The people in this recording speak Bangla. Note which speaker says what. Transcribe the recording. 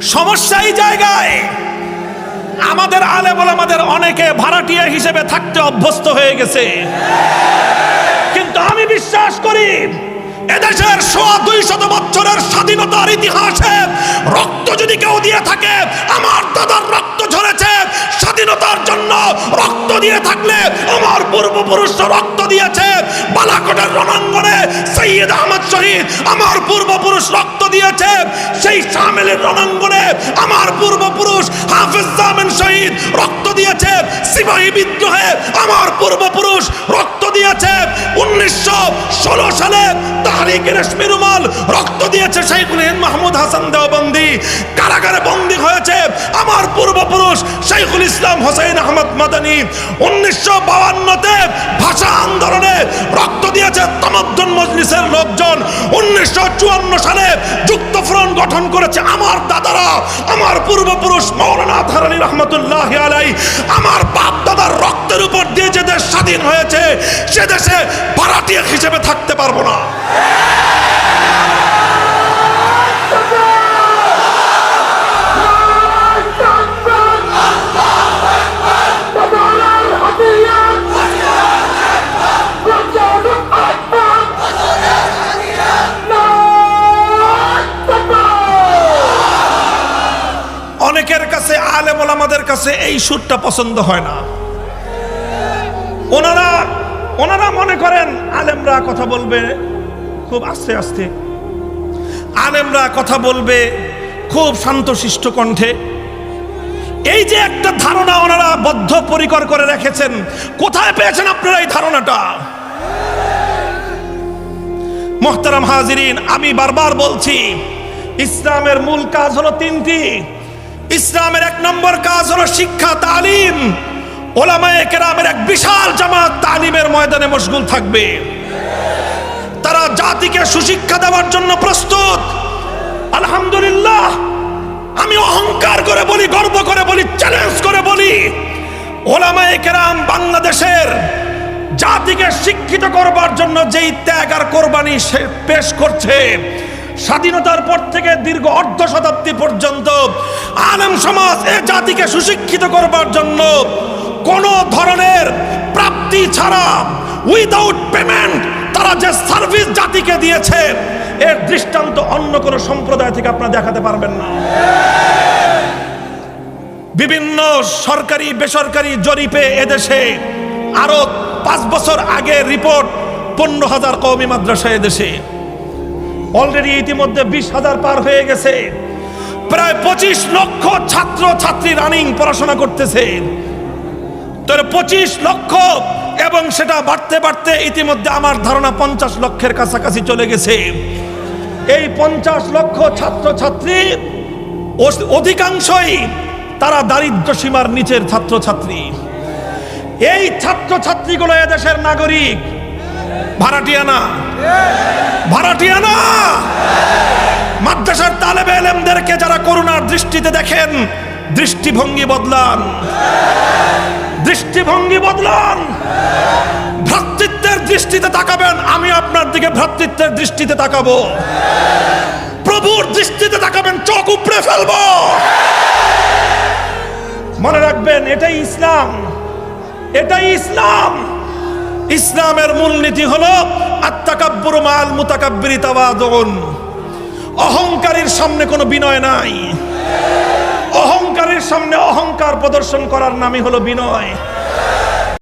Speaker 1: সমস্যা জায়গায়। আমাদের আলে বলে আমাদের অনেকে ভাড়াটিয়া হিসেবে থাকতে অভ্যস্ত হয়ে গেছে। কিন্তু আমি বিশ্বাস করি, এদেশের সোয়া দুই শত বছরের স্বাধীনতার ইতিহাসে রক্ত যদি কেউ দিয়ে থাকে, আমার দাদার রক্ত ঝরেছে। স্বাধীনতার জন্য রক্ত দিয়ে থাকলে আমার পূর্বপুরুষ রক্ত শহীদ আমার পূর্বপুরুষ রক্ত দিয়েছে, সেই সামেলের রণাঙ্গনে আমার পূর্বপুরুষ হাফিজ জামিন শহীদ রক্ত দিয়েছে, সিপাহী বিদ্রোহে আমার পূর্বপুরুষ রক্ত দিয়েছে, উনিশশো ষোলো সালে তাহরিক রেশমি রুমাল রক্ত দিয়েছে শাইখুল হিন্দ মাহমুদ হাসান দেওবন্দি, কারাগারে বন্দী হয়েছে আমার পূর্বপুরুষ শাইখুল ইসলাম হোসেন আহমদ মাদানী, উনিশশো বাউান্নতে ভাষা আন্দোলনে দিয়েছে মজলিসের লোকজন উনিশশো চুয়ান্ন সালে যুক্ত ফ্রন্ট গঠন করেছে। আমার দাদারা, আমার পূর্বপুরুষ মৌলানা ধারালি রহমতুল্লাহ আলাই, আমার বাপ দাদার রক্তের উপর দিয়ে যে দেশ স্বাধীন হয়েছে, সে দেশে ভাড়াটিয়া হিসেবে থাকতে পারব না। কাছে আলেম ওলামাদের কাছে এই সুরটা পছন্দ হয় না। ওনারা ওনারা মনে করেন আলেমরা কথা বলবে খুব আস্তে আস্তে। আলেমরা কথা বলবে খুব শান্তশিষ্ট কণ্ঠে। এই যে একটা ধারণা ওনারা বদ্ধ পরিকর করে রেখেছেন, কোথায় পেয়েছেন আপনারা এই ধারণাটা? মোহতারাম হাজিরিন, আমি বারবার বলছি, ইসলামের মূল কাজ হলো তিনটি। ইসলামের এক নম্বর কাজ হলো শিক্ষা, তালিম। ওলামায়ে এক বিশাল জামাত তালিমের ময়দানে মশগুল থাকবে। তারা জাতিকে সুশিক্ষা দেওয়ার জন্য প্রস্তুত। আলহামদুলিল্লাহ, আমি অহংকার করে বলি, গর্ব করে বলি চ্যালেঞ্জ করে বলি, ওলামায়ে বাংলাদেশের জাতিকে শিক্ষিত করবার জন্য যেই ত্যাগ আর কোরবানি সে পেশ করছে স্বাধীনতার পর থেকে দীর্ঘ অর্ধ শতাব্দী পর্যন্ত আলেম সমাজ এ জাতিকে সুশিক্ষিত করবার জন্য কোন ধরনের প্রাপ্তি ছাড়া উইদাউট পেমেন্ট তারা যে সার্ভিস জাতিকে দিয়েছে, এর দৃষ্টান্ত অন্য কোন সম্প্রদায় থেকে আপনারা দেখাতে পারবেন না। বিভিন্ন সরকারি, বেসরকারি জরিপে এদেশে আরও পাঁচ বছর আগে রিপোর্ট পনেরো হাজার কওমি মাদ্রাসা এদেশে। অলরেডি ইতিমধ্যে বিশ হাজার পার হয়ে গেছে। প্রায় পঁচিশ লক্ষ ছাত্র ছাত্রী রানিং পড়াশোনা করতেছে। তোর পঁচিশ লক্ষ এবং সেটা বাড়তে বাড়তে ইতিমধ্যে আমার ধারণা পঞ্চাশ লক্ষের কাছাকাছি চলে গেছে। এই পঞ্চাশ লক্ষ ছাত্র ছাত্রী অধিকাংশই তারা দারিদ্র সীমার নিচের ছাত্র ছাত্রী। এই ছাত্র ছাত্রীগুলো এদেশের নাগরিক ভাড়াটিয়া না ভাড়াটিয়া না মাদ্রাসার তালেবে এলেমদেরকে যারা করুণার দৃষ্টিতে দেখেন, দৃষ্টিভঙ্গি বদলান। দৃষ্টিভঙ্গি বদলান। ভ্রাতৃত্বের দৃষ্টিতে তাকাবেন, আমি আপনার দিকে ভ্রাতৃত্বের দৃষ্টিতে তাকাবো। প্রভুর দৃষ্টিতে তাকাবেন, চোখ উপড়ে ফেলব। মনে রাখবেন, এটাই ইসলাম। এটাই ইসলাম। ইসলামের মূলনীতি হল আত্মাকাব্বুর মাল মুতাকাব্বিরি তাবাদন অহংকারীর সামনে কোনো বিনয় নাই। অহংকারের সামনে অহংকার প্রদর্শন করার নামই হলো বিনয়।